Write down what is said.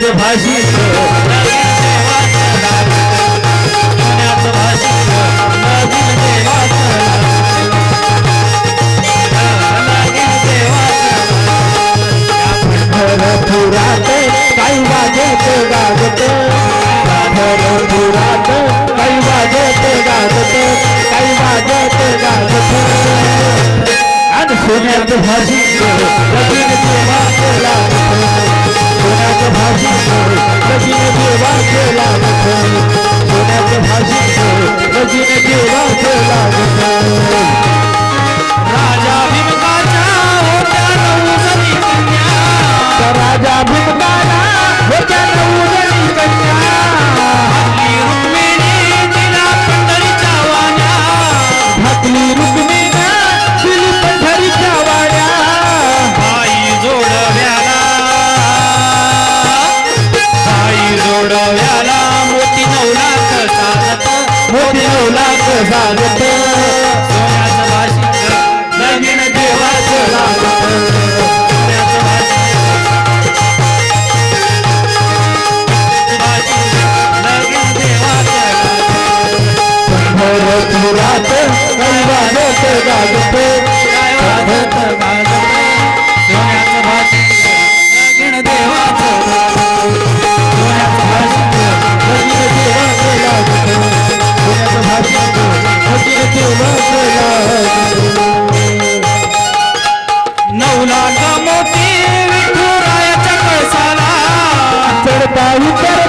गज भाषी पुरात काही वाजत गाजत. पुरात काही वाजत गाजत. काही वाजत गाजत. आणि सोन्यात भाषी डोळ्याला मोती नऊ लाख चालत मोती नऊ लाख चालत सोन्याचं भाषिक नवीन देवाचं लागत रात गाजते. गाजते गाजत. मौला मोती विठुरायाच्या कळसाला चढता उतर